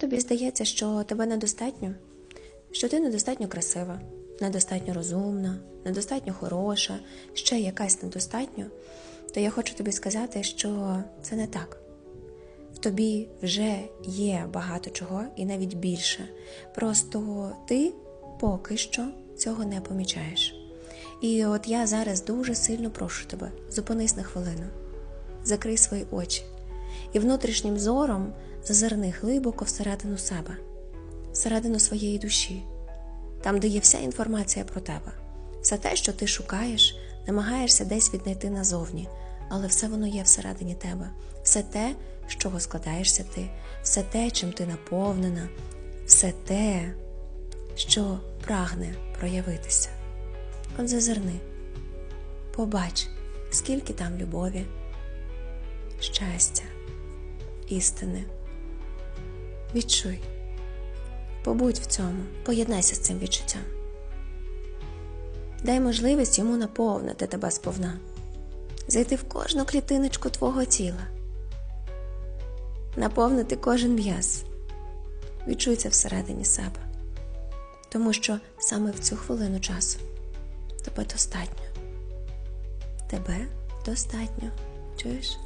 Тобі здається, що тебе недостатньо, що ти недостатньо красива, недостатньо розумна, недостатньо хороша, ще якась недостатньо, то я хочу тобі сказати, що це не так. В тобі вже є багато чого і навіть більше. Просто ти поки що цього не помічаєш. І от я зараз дуже сильно прошу тебе, зупинись на хвилину, закрий свої очі і внутрішнім зором зазирни глибоко всередину себе, всередину своєї душі, там, де є вся інформація про тебе, все те, що ти шукаєш, намагаєшся десь віднайти назовні, але все воно є всередині тебе, все те, з чого складаєшся ти, все те, чим ти наповнена, все те, що прагне проявитися. От зазирни, побач, скільки там любові, щастя, істини. Відчуй, побудь в цьому, поєднайся з цим відчуттям. Дай можливість йому наповнити тебе сповна, зайти в кожну клітиночку твого тіла, наповнити кожен м'яз. Відчуй це всередині себе, тому що саме в цю хвилину часу тебе достатньо. Тебе достатньо. Чуєш?